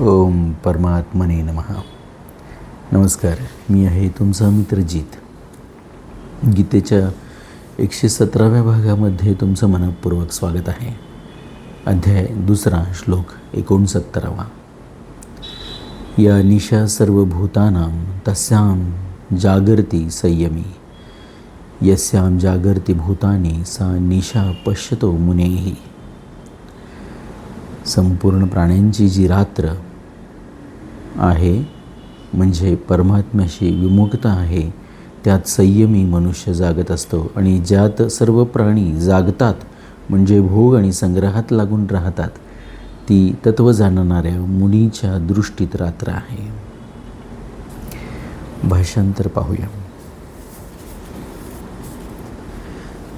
ओम परमात्मने नमहा नमस्कार मी आहे तुमचा मित्र जीत. गीतेच्या एकशे सतराव्या भागामध्ये तुमचं मनपूर्वक स्वागत आहे. अध्याय दुसरा श्लोक एकोणसत्तरावा. या निशा सर्व भूतानां तस्यां जागर्ती संयमी. यस्यां जागर्ती भूतानी सा निशा पश्यतो मुनेही संपूर्ण प्राण्यांची जी रात्र आहे म्हणजे परमात्म्याशी विमुक्ता आहे त्यात संयमी मनुष्य जागत असतो. आणि ज्यात सर्व प्राणी जागतात म्हणजे भोग आणि संग्रहात लागून राहतात ती तत्व जाणणाऱ्या मुनीच्या दृष्टीत रात्र आहे. भाषांतर पाहूया.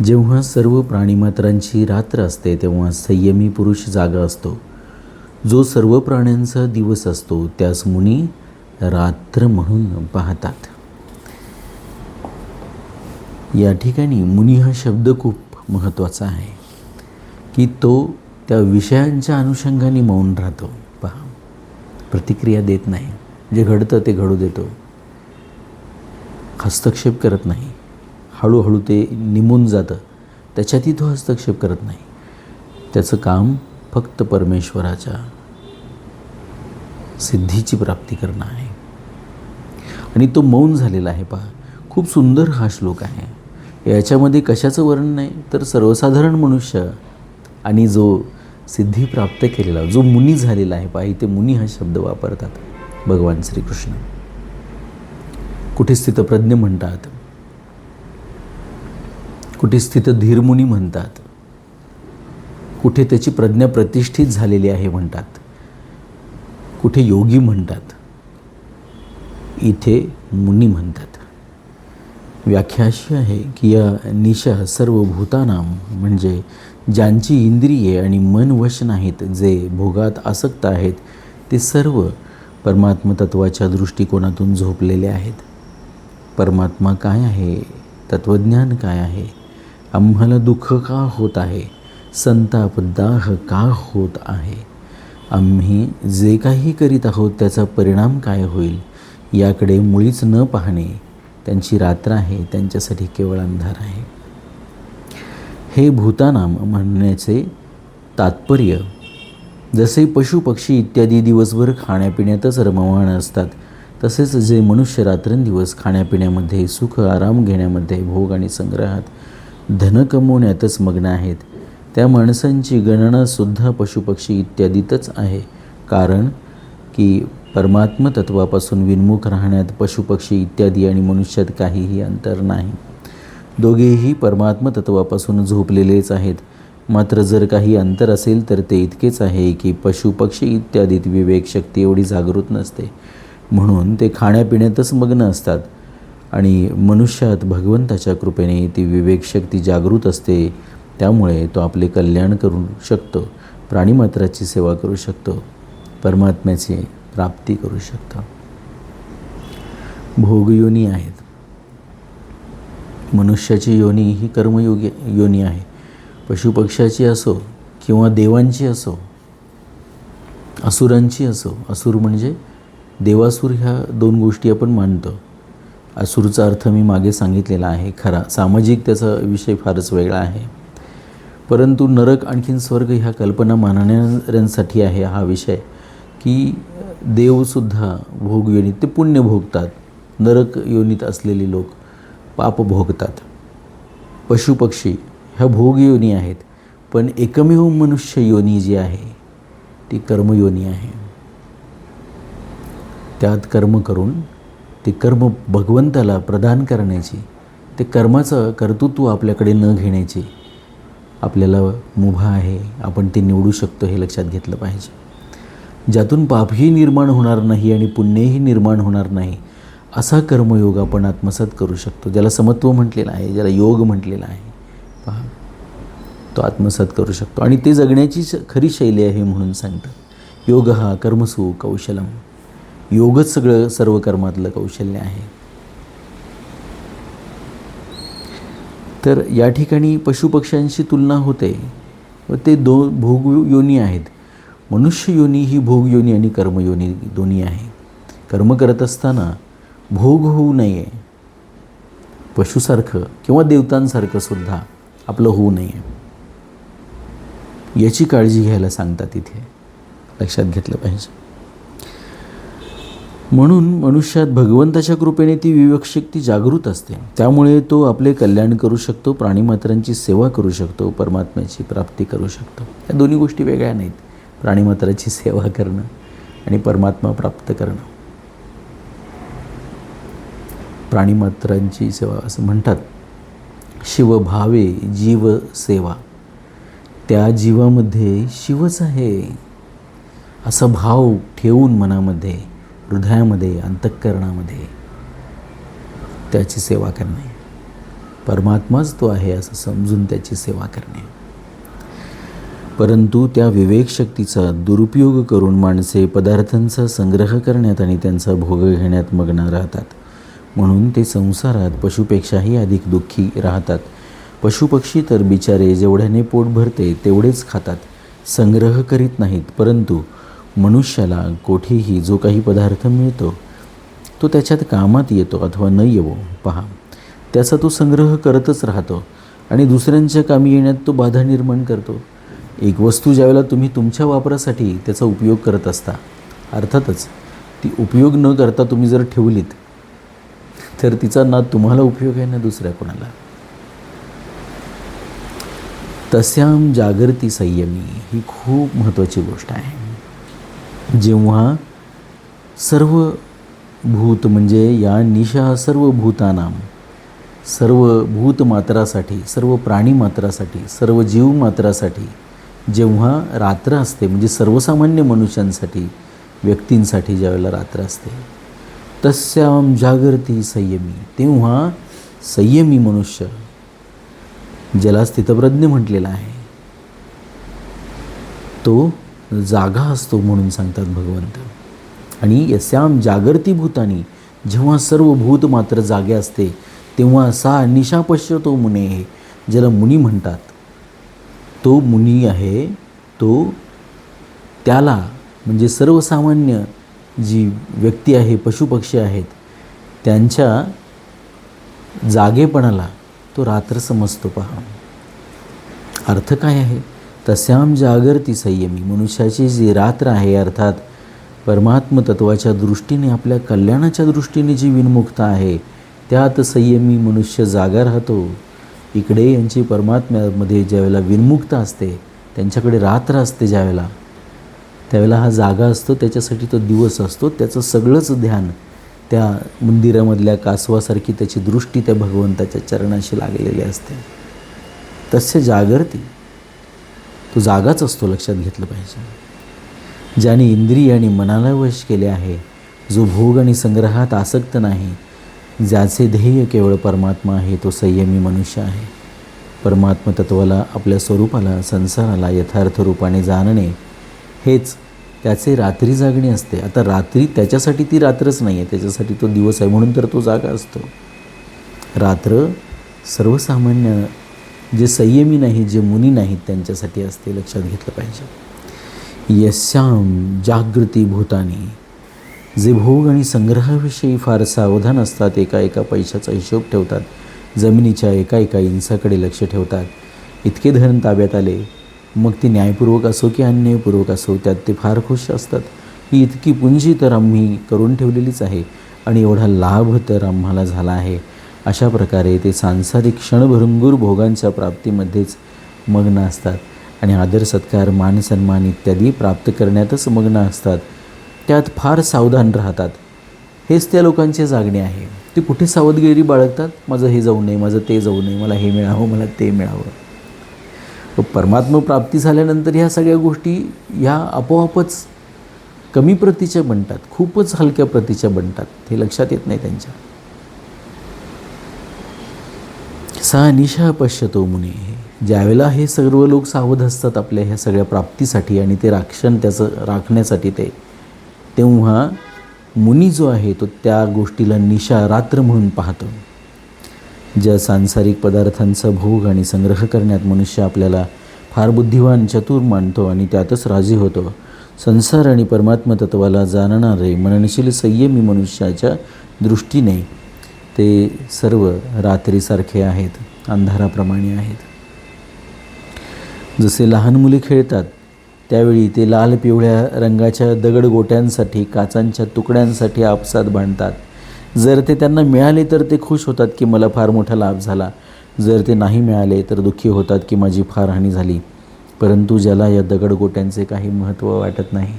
जेव्हा सर्व प्राणीमात्रांची रात्र असते तेव्हा संयमी पुरुष जागा असतो. जो सर्व प्राण्यांचा दिवस असतो त्यास मुनी रात्र म्हणून पाहतात. या ठिकाणी मुनी हा शब्द खूप महत्त्वाचा आहे की तो त्या विषयांच्या अनुषंगाने मौन राहतो. पहा प्रतिक्रिया देत नाही. जे घडतं ते घडू देतो. हस्तक्षेप करत नाही. हळूहळू ते निमून जातं. त्याच्यातही तो हस्तक्षेप करत नाही. त्याचं काम फक्त परमेश्वराच्या सिद्धीची प्राप्ती करणं आहे. आणि तो मौन झालेला आहे पहा. खूप सुंदर हा श्लोक आहे. याच्यामध्ये कशाचं वर्णन नाही तर सर्वसाधारण मनुष्य आणि जो सिद्धी प्राप्त केलेला जो मुनी झालेला आहे पहा इथे मुनी हा शब्द वापरतात भगवान श्रीकृष्ण. कुठे स्थितप्रज्ञ म्हणतात कुठे स्थित धीरमुनी म्हणतात. कुठे त्याची प्रज्ञा प्रतिष्ठित झालेली आहे म्हणतात. कुठे योगी म्हणतात. इथे मुनी म्हणतात. व्याख्या अशी आहे की या निशा सर्व भूतानाम म्हणजे ज्यांची इंद्रिये आणि मन वश नाहीत जे भोगात आसक्त आहेत ते सर्व परमात्मतत्वाच्या दृष्टिकोनातून झोपलेले आहेत. परमात्मा काय आहे? तत्त्वज्ञान काय आहे? आम्हाला दुःख का होत आहे? संताप दाह का होत आहे? आम्ही जे काही करीत आहोत त्याचा परिणाम काय होईल? याकडे मुळीच न पाहणे त्यांची रात्र आहे त्यांच्यासाठी केवळ अंधार आहे. हे भूतानाम म्हणण्याचे तात्पर्य जसे पशुपक्षी इत्यादी दिवसभर खाण्यापिण्यातच रममाण असतात तसेच जे मनुष्य रात्रंदिवस खाण्यापिण्यामध्ये सुख आराम घेण्यामध्ये भोग आणि संग्रहात धन कमवण्यातच मग्न आहेत. त्या माणसांची गणनासुद्धा पशुपक्षी इत्यादीतच आहे. कारण की परमात्म तत्वापासून विन्मुख राहण्यात पशुपक्षी इत्यादी आणि मनुष्यात काहीही अंतर नाही. दोघेही परमात्म तत्वापासून झोपलेलेच आहेत. मात्र जर काही अंतर असेल तर ते इतकेच आहे की पशुपक्षी इत्यादीत विवेकशक्ती एवढी जागृत नसते. म्हणून ते खाण्यापिण्यातच मग्न असतात. आणि मनुष्यात भगवंताच्या कृपेने ती विवेकशक्ती जागृत असते त्यामुळे तो आपले कल्याण करू शकतो प्राणीमात्राची सेवा करू शकतो परमात्म्याची प्राप्ती करू शकतो. भोगयोनी आहेत. मनुष्याची योनी ही कर्मयोगी योनी आहे. पशुपक्षाची असो किंवा देवांची असो असुरांची असो असुर म्हणजे देवासूर ह्या दोन गोष्टी आपण मानतो. असुरचा अर्थ मी मागे सांगितलेला आहे खरा. सामाजिक त्याचा विषय फारच वेगळा आहे. परंतु नरक आणखीन स्वर्ग ह्या कल्पना मानणाऱ्यांसाठी आहे हा विषय की देवसुद्धा भोग योनीत ते पुण्य भोगतात. नरक योनीत असलेले लोक पाप भोगतात. पशुपक्षी ह्या भोगयोनी आहेत पण एकमेव मनुष्य योनी जी आहे ती कर्मयोनी आहे. त्यात कर्म करून ते कर्म भगवंताला प्रदान करण्याची ते कर्माचं कर्तृत्व आपल्याकडे न घेण्याची आपल्याला मुभा आहे आपण ते निवडू शकतो हे लक्षात घेतलं पाहिजे. ज्यातून पापही निर्माण होणार नाही आणि पुण्यही निर्माण होणार नाही असा कर्मयोग आपण आत्मसात करू शकतो. ज्याला समत्व म्हटलेलं आहे ज्याला योग म्हटलेला आहे पहा तो आत्मसात करू शकतो. आणि ते जगण्याची खरी शैली आहे म्हणून सांगतात. योग हा कर्मसु कौशलम. योगच सगळं सर्व कर्मातलं कौशल्य आहे. तर या ठिकाणी पशुपक्ष्यांशी तुलना होते व ते दोन भोग योनी आहेत. मनुष्य योनी ही भोग योनी आणि कर्मयोनी दोन्ही आहे. कर्म करत असताना भोग होऊ नये पशुसारखं किंवा देवतांसारखं सुद्धा आपलं होऊ नये. याची काळजी घ्यायला सांगतात इथे. लक्षात घेतलं पाहिजे. म्हणून मनुष्यात भगवंताच्या कृपेने ती विवेकशक्ती जागृत असते. त्यामुळे तो आपले कल्याण करू शकतो प्राणीमात्रांची सेवा करू शकतो परमात्म्याची प्राप्ती करू शकतो. या दोन्ही गोष्टी वेगळ्या नाहीत. प्राणीमात्राची सेवा करणं आणि परमात्मा प्राप्त करणं. प्राणीमात्रांची सेवा असं म्हणतात. शिवभावे जीव सेवा त्या जीवामध्ये शिवच आहे. असा भाव ठेवून मनामध्ये हृदयामध्ये अंतःकरणामध्ये त्याची सेवा करणे. परमात्माच तो आहे असं समजून त्याची सेवा करणे. परंतु त्या विवेकशक्तीचा दुरुपयोग करून माणसे पदार्थांचा संग्रह करण्यात आणि त्यांचा भोग घेण्यात मग्न राहतात. म्हणून ते संसारात पशुपेक्षाही अधिक दुःखी राहतात. पशुपक्षी तर बिचारे जेवढ्याने पोट भरते तेवढेच खातात. संग्रह करीत नाहीत परंतु मनुष्याला कोठेही जो काही पदार्थ मिळतो तो त्याच्यात कामात येतो अथवा न येवो. पहा त्याचा तो संग्रह करतच राहतो आणि दुसऱ्यांच्या कामी येण्यात तो बाधा निर्माण करतो. एक वस्तू ज्यावेळेला तुम्ही तुमच्या वापरासाठी त्याचा उपयोग करत असता अर्थातच ती उपयोग न करता तुम्ही जर ठेवलीत तर तिचा ना तुम्हाला उपयोग आहे ना दुसऱ्या कोणाला? तस्याम जागृती संयमी ही खूप महत्त्वाची गोष्ट आहे. जेव्हा सर्व भूत म्हणजे या निशा सर्व भूतानाम सर्व भूतमात्रासाठी सर्व प्राणीमात्रासाठी सर्व जीवमात्रासाठी जेव्हा रात्र असते म्हणजे सर्वसामान्य मनुष्यांसाठी व्यक्तींसाठी ज्यावेळेला रात्र असते तस्याम जागृती संयमी. तेव्हा संयमी मनुष्य ज्याला स्थितप्रज्ञ म्हटलेला आहे तो जागा असतो म्हणून सांगतात भगवंत. आणि यस्याम जागृती भूतानी जेव्हा सर्व भूत मात्र जागे असते तेव्हा सा निशा पश्यतो मुने ज्याला मुनी म्हणतात. तो मुनी आहे तो त्याला म्हणजे सर्वसामान्य जी व्यक्ती आहे पशुपक्षी आहेत त्यांच्या जागेपणाला तो रात्र समजतो पहा. अर्थ काय आहे? तस्याम जागरती संयमी. मनुष्याची जी रात्र आहे अर्थात परमात्म तत्वाच्या दृष्टीने आपल्या कल्याणाच्या दृष्टीने जी विनमुक्ता आहे त्यात संयमी मनुष्य जागा राहतो. इकडे यांची परमात्म्यामध्ये ज्यावेळेला विनमुक्ता असते त्यांच्याकडे रात्र असते ज्यावेळेला त्यावेळेला हा जागा असतो त्याच्यासाठी तो दिवस असतो त्याचं सगळंच ध्यान त्या मंदिरामधल्या कासवासारखी त्याची दृष्टी त्या भगवंताच्या चरणाशी लागलेली असते. तस्य जागरती. तो जागाच असतो लक्षात घेतलं पाहिजे. ज्याने इंद्रिय आणि मनाला वश केले आहे जो भोग आणि संग्रहात आसक्त नाही ज्याचे ध्येय केवळ परमात्मा आहे तो संयमी मनुष्य आहे. परमात्म तत्वाला आपल्या स्वरूपाला संसाराला यथार्थ रूपाने जाणणे हेच त्याचे रात्री जागणे असते. आता रात्री त्याच्यासाठी ती रात्रच नाही आहे त्याच्यासाठी तो दिवस आहे म्हणून तर तो जागा असतो. रात्र सर्वसामान्य जे संयमी नाहीत जे मुनी नाहीत त्यांच्यासाठी असते लक्षात घेतलं पाहिजे. यस्याम जागृती भूतानी. जे भोग आणि संग्रहाविषयी फार सावधान असतात एका एका पैशाचा हिशोब ठेवतात जमिनीच्या एका एका इंचाकडे लक्ष ठेवतात. इतके धन ताब्यात आले मग ती न्यायपूर्वक असो की अन्यायपूर्वक असो त्यात ते फार खुश असतात. ही इतकी पुंजी तर आम्ही करून ठेवलेलीच आहे आणि एवढा लाभ तर आम्हाला झाला आहे. अशा प्रकारे ते सांसारिक क्षणभंगूर भोगांच्या प्राप्तीमध्येच मग्न असतात. आणि आदर सत्कार मान सन्मान इत्यादी प्राप्त करण्यातच मग्न असतात. त्यात फार सावधान राहतात. हेच त्या लोकांचे जागणे आहे. ते कुठे सावधगिरी बाळगतात? माझं हे जाऊ नये माझं ते जाऊ नये मला हे मिळावं मला ते मिळावं. परमात्म प्राप्ती झाल्यानंतर ह्या सगळ्या गोष्टी ह्या आपोआपच कमी प्रतीच्या बनतात खूपच हलक्या प्रतीच्या बनतात. हे लक्षात येत नाही त्यांच्या. सा निशा पश्यतो मुने. ज्यावेळेला हे सर्व लोक सावध असतात आपल्या ह्या सगळ्या प्राप्तीसाठी आणि ते राक्षण त्याचं राखण्यासाठी ते तेव्हा मुनी जो आहे तो त्या गोष्टीला निशा रात्र म्हणून पाहतो. ज्या सांसारिक पदार्थांचा भोग आणि संग्रह करण्यात मनुष्य आपल्याला फार बुद्धिवान चतुर मानतो आणि त्यातच राजी होतो. संसार आणि परमात्मा तत्वाला जाणणारे मननशील संयमी मनुष्याच्या दृष्टीने ते सर्व रात्रीसारखे आहेत अंधाराप्रमाणे आहेत. जसे लहान मुले खेळतात त्यावेळी ते लाल पिवळ्या रंगाच्या दगडगोट्यांसाठी काचांच्या तुकड्यांसाठी आपसात बांधतात जर ते त्यांना मिळाले तर ते खुश होतात की मला फार मोठा लाभ झाला. जर ते नाही मिळाले तर दुःखी होतात की माझी फार हानी झाली. परंतु ज्याला या दगडगोट्यांचे काही महत्त्व वाटत नाही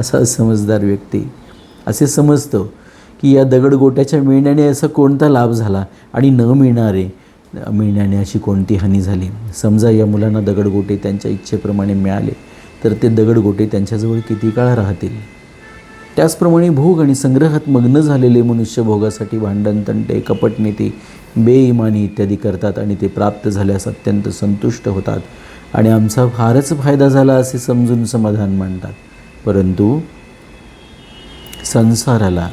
असा समजदार व्यक्ती असे समजतो की या दगडगोट्याच्या मिळण्याने असा कोणता लाभ झाला आणि न मिळणारे मिळण्याने अशी कोणती हानी झाली? समजा या मुलांना दगडगोटे त्यांच्या इच्छेप्रमाणे मिळाले तर ते दगडगोटे त्यांच्याजवळ किती काळ राहतील? त्याचप्रमाणे भोग आणि संग्रहात मग्न झालेले मनुष्य भोगासाठी भांडण तंटे कपटनीती बेईमानी इत्यादी करतात आणि ते प्राप्त झाल्यास अत्यंत संतुष्ट होतात आणि आमचा फारच फायदा झाला असे समजून समाधान मानतात. परंतु संसाराला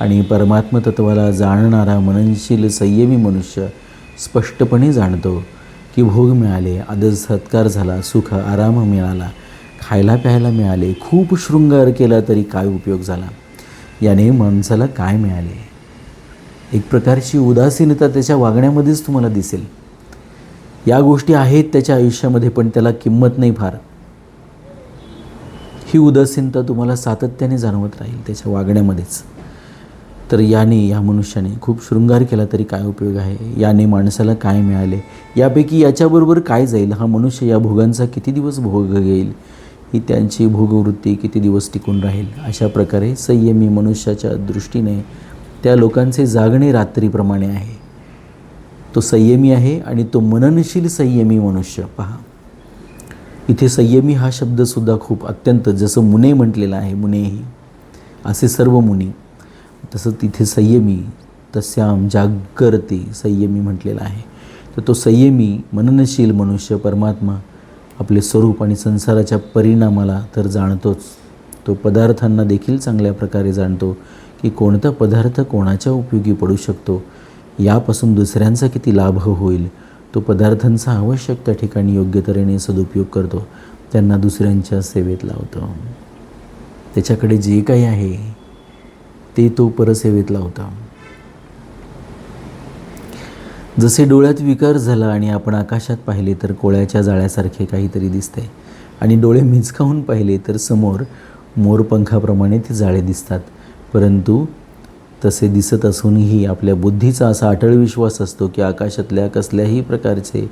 आणि परमात्मतत्वाला जाणणारा मननशील संयमी मनुष्य स्पष्टपणे जाणतो की भोग मिळाले आदर सत्कार झाला सुख आराम मिळाला खायला प्यायला मिळाले खूप शृंगार केला तरी काय उपयोग झाला? याने माणसाला काय मिळाले? एक प्रकारची उदासीनता त्याच्या वागण्यामध्येच तुम्हाला दिसेल. या गोष्टी आहेत त्याच्या आयुष्यामध्ये पण त्याला किंमत नाही फार. ही उदासीनता तुम्हाला सातत्याने जाणवत राहील त्याच्या वागण्यामध्येच. तर याने या मनुष्याने खूप शृंगार केला तरी काय उपयोग आहे? याने माणसाला काय मिळाले? यापैकी याच्याबरोबर काय जाईल? हा मनुष्य या भोगांचा किती दिवस भोग घेईल? ही त्यांची भोगवृत्ती किती दिवस टिकून राहील? अशा प्रकारे संयमी मनुष्याच्या दृष्टीने त्या लोकांचे जागणे रात्रीप्रमाणे आहे. तो संयमी आहे आणि तो मननशील संयमी मनुष्य. पहा. इथे संयमी हा शब्दसुद्धा खूप अत्यंत जसं मुने म्हटलेला आहे मुनेही. असे सर्व मुनी. तसं तिथे संयमी तस्याम जागरती संयमी म्हटलेला आहे. तर तो संयमी मननशील मनुष्य परमात्मा आपले स्वरूप आणि संसाराच्या परिणामाला तर जाणतोच. तो पदार्थांना देखील चांगल्या प्रकारे जाणतो की कोणता पदार्थ कोणाच्या उपयोगी पडू शकतो यापासून दुसऱ्यांचा किती लाभ होईल तो पदार्थांचा आवश्यक त्या ठिकाणी योग्य तऱ्हेने सदुपयोग करतो त्यांना दुसऱ्यांच्या सेवेत लावतो. त्याच्याकडे जे काही आहे ते तो परसेवेतला होता. जसे डोळ्यात विकार झाला आणि आपण आकाशात पाहिले तर कोळ्याच्या जाळ्यासारखे काहीतरी दिसते. आणि डोळे मिचकावून पाहिले तर समोर मोरपंखाप्रमाणे ते जाळे दिसतात. परंतु तसे दिसत असूनही आपल्या बुद्धीचा असा अटळ विश्वास असतो की आकाशातल्या कसल्याही प्रकारचे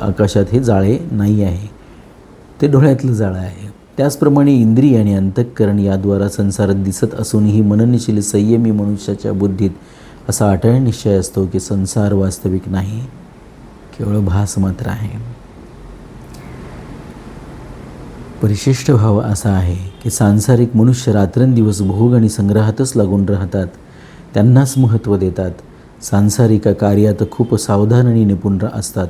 आकाशात हे जाळे नाही आहे. ते डोळ्यातलं जाळं आहे. त्याचप्रमाणे इंद्रिय आणि अंतःकरण याद्वारा संसारात दिसत असूनही मननशील संयमी मनुष्याच्या बुद्धीत असा अटळ निश्चय असतो की संसार वास्तविक नाही केवळ भास मात्र आहे. परिशिष्ट भाव असा आहे की सांसारिक मनुष्य रात्रंदिवस भोग आणि संग्रहातच लागून राहतात त्यांनाच महत्त्व देतात. सांसारिक कार्यात खूप सावधान आणि निपुण असतात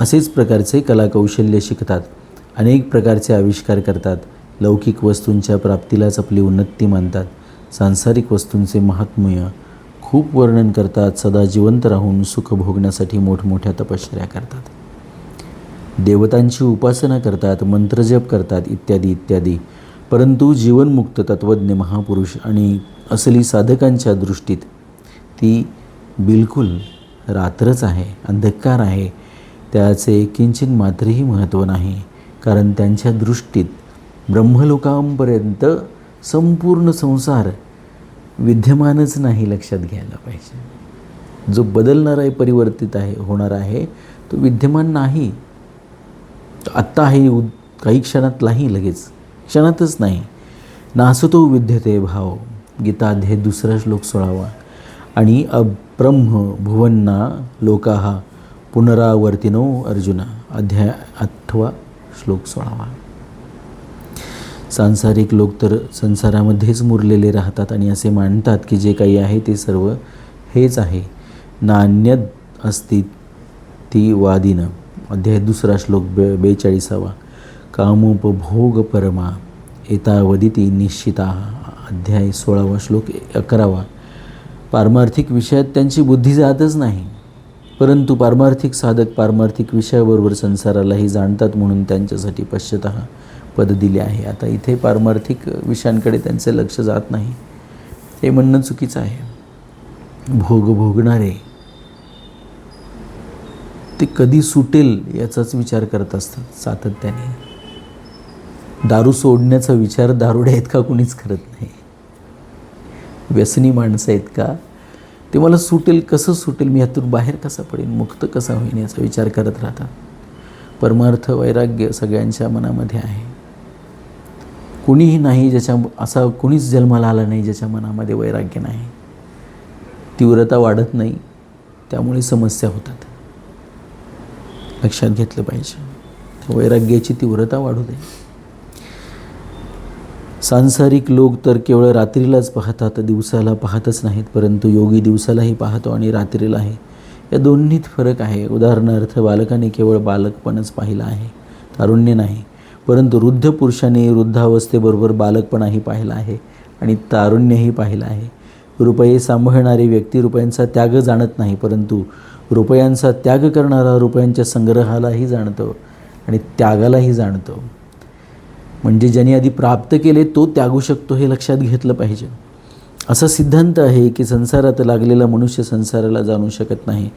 असेच प्रकारचे कलाकौशल्य शिकतात. अनेक प्रकारचे आविष्कार करतात. लौकिक वस्तूंच्या प्राप्तीलाच आपली उन्नती मानतात. सांसारिक वस्तूंचे महात्म्य खूप वर्णन करतात. सदा जिवंत राहून सुख भोगण्यासाठी मोठमोठ्या तपश्चर्या करतात. देवतांची उपासना करतात मंत्रजप करतात इत्यादी इत्यादी. परंतु जीवनमुक्त तत्त्वज्ञ महापुरुष आणि असली साधकांच्या दृष्टीत ती बिलकुल रात्रच आहे अंधकार आहे. त्याचे किंचित मात्रही महत्त्व नाही. कारण त्यांच्या दृष्टीत ब्रह्मलोकांपर्यंत संपूर्ण संसार विद्यमानच नाही लक्षात घ्यायला पाहिजे. जो बदलणार आहे परिवर्तित आहे होणार आहे तो विद्यमान नाही. आत्ता आहे उद काही क्षणात नाही लगेच क्षणातच नाही. नासतो विद्यते भाव. गीताध्ये दुसरा श्लोक सोळावा. आणि अब्रह्म भुवन्ना लोका पुनरावर्तिनो अर्जुना. अध्याय आठवा. श्लोक सोळावा. सांसारिक लोक तर संसारामध्येच मुरलेले राहतात आणि असे मानतात की जे काही आहे ते सर्व हेच आहे. नान्य अस्ति ती वादिनं अध्याय दुसरा श्लोक बे बेचाळीसावा. कामोपभोग परमा. एतावदिती निश्चिता. अध्याय सोळावा श्लोक अकरावा. पारमार्थिक विषयात त्यांची बुद्धी जातच नाही. परंतु पारमार्थिक साधक पारमार्थिक विषयाबरोबर संसारालाही जाणतात म्हणून त्यांच्यासाठी पश्यत पद दिले आहे. आता इथे पारमार्थिक विषयांकडे त्यांचे लक्ष जात नाही. हे म्हणणं चुकीचं आहे. भोग भोगणारे ते कधी सुटेल याचाच विचार करत असतात सातत्याने. दारू सोडण्याचा विचार दारुड्या आहेत का कुणीच करत नाही. व्यसनी माणसं आहेत का? ते मला सुटेल कसं सुटेल मी ह्यातून बाहेर कसा पडेन मुक्त कसा होईन याचा विचार करत राहतात. परमार्थ वैराग्य सगळ्यांच्या मनामध्ये आहे. कुणीही नाही ज्याच्या असा कुणीच जन्माला आला नाही ज्याच्या मनामध्ये वैराग्य नाही. तीव्रता वाढत नाही त्यामुळे समस्या होतात. लक्षात घेतलं पाहिजे. वैराग्याची तीव्रता वाढू दे. सांसारिक लोक तर केवळ रात्रीलाच पाहतात दिवसाला पाहतच नाहीत परंतु योगी दिवसालाही पाहतो आणि रात्रीलाही. या दोन्हीत फरक आहे. उदाहरणार्थ बालकाने केवळ बालकपणच पाहिलं आहे तारुण्य नाही परंतु वृद्ध पुरुषाने वृद्धावस्थेबरोबर बालकपणाही पाहिला आहे आणि तारुण्यही पाहिलं आहे. रुपये सांभाळणारी व्यक्ती रुपयांचा त्याग जाणत नाही परंतु रुपयांचा त्याग करणारा रुपयांच्या संग्रहालाही जाणतो आणि त्यागालाही जाणतो. म्हणजे ज्याने आधी प्राप्त केले तो त्यागू शकतो हे लक्षात घेतलं पाहिजे. असा सिद्धांत आहे की संसारात लागलेला मनुष्य संसाराला जाणू शकत नाही.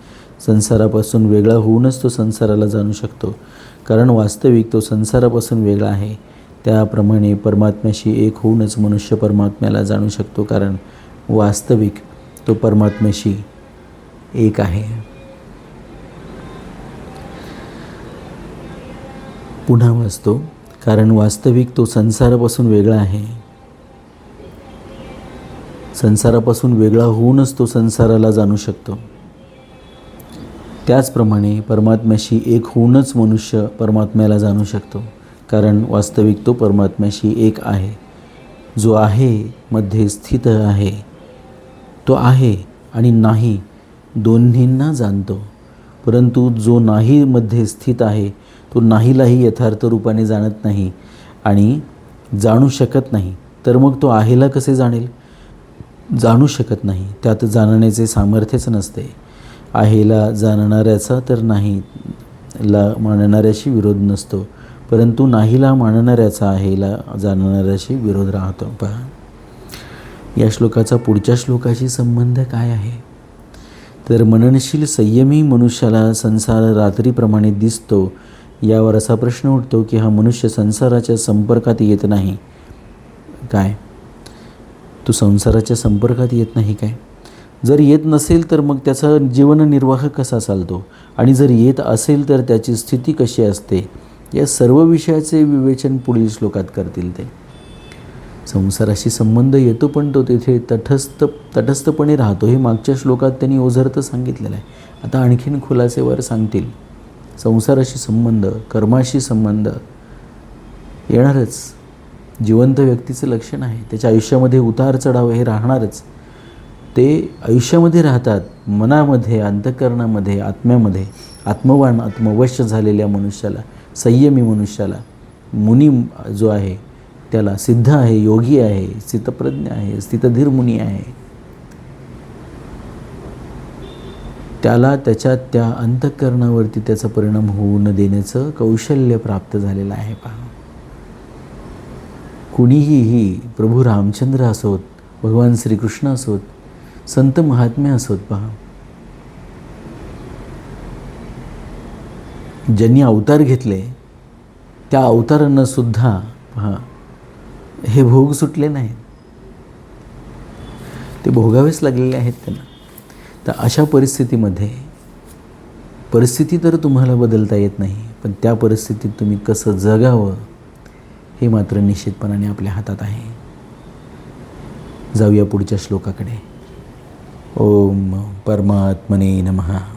संसारापासून वेगळा होऊनच तो संसाराला जाणू शकतो. कारण वास्तविक तो संसारापासून वेगळा आहे. त्याप्रमाणे परमात्म्याशी एक होऊनच मनुष्य परमात्म्याला जाणू शकतो कारण वास्तविक तो परमात्म्याशी एक आहे. पुन्हा वाचतो. कारण वास्तविक तो संसारापासून वेगळा आहे. संसारापासून वेगळा होऊनच तो संसाराला जाणू शकतो. त्याचप्रमाणे परमात्म्याशी एक होऊनच मनुष्य परमात्म्याला जाणू शकतो. कारण वास्तविक तो परमात्म्याशी एक आहे. जो आहे मध्ये स्थित आहे. तो आहे आणि नाही दोन्हींना जाणतो. परंतु जो नाही मध्ये स्थित आहे तो नाहीलाही यथार्थ रूपाने जाणत नाही आणि जाणू शकत नाही. तर मग तो आहेला कसे जाणेल? जाणू शकत नाही. त्यात जाणण्याचे सामर्थ्यच नसते. आहेला जाणणाऱ्याचा तर नाही ला मानणाऱ्याशी विरोध नसतो. परंतु नाहीला मानणाऱ्याचा आहेला जाणणाऱ्याशी विरोध राहतो. पहा. या श्लोकाचा पुढच्या श्लोकाशी संबंध काय आहे? तर मननशील संयमी मनुष्याला संसार रात्रीप्रमाणे दिसतो यावर असा प्रश्न उठतो की हा मनुष्य संसाराच्या संपर्कात येत नाही. काय? तो संसाराच्या संपर्कात येत नाही काय? जर येत नसेल तर मग त्याचा जीवननिर्वाह कसा चालतो? आणि जर येत असेल तर त्याची स्थिती कशी असते? या सर्व विषयाचे विवेचन पुढील श्लोकात करतील ते. संसाराशी संबंध येतो पण तो तेथे तटस्थ तटस्थपणे राहतो हे मागच्या श्लोकात त्यांनी ओझरतं सांगितलेलं आहे. आता आणखीन खुलासेवर सांगतील. संसाराशी संबंध कर्माशी संबंध येणारच. जिवंत व्यक्तीचं लक्षण आहे त्याच्या आयुष्यामध्ये उतार चढाव हे राहणारच. ते आयुष्यामध्ये राहतात मनामध्ये अंतकरणामध्ये आत्म्यामध्ये. आत्मवान आत्मवश्य झालेल्या मनुष्याला संयमी मनुष्याला मुनी जो आहे त्याला सिद्ध आहे योगी आहे स्थितप्रज्ञ आहे स्थितधीर मुनी आहे. त्याला त्याच्या त्या अंतःकरणावरती त्याचा परिणाम होऊ न देण्याचं कौशल्य प्राप्त झालेलं आहे पहा. कुणीही ही प्रभू रामचंद्र असोत भगवान श्रीकृष्ण असोत संत महात्मे असोत पहा. ज्यांनी अवतार घेतले त्या अवतारांना सुद्धा पहा हे भोग सुटले नाहीत. ते भोगावेच लागलेले आहेत त्यांना. तर अशा परिस्थितीमध्ये परिस्थिती तर तुम्हाला बदलता येत नाही पण त्या परिस्थितीत तुम्ही कसं जगावं हे मात्र निश्चितपणाने आपल्या हातात आहे. जाऊया पुढच्या श्लोकाकडे. ओम परमात्मने नमहा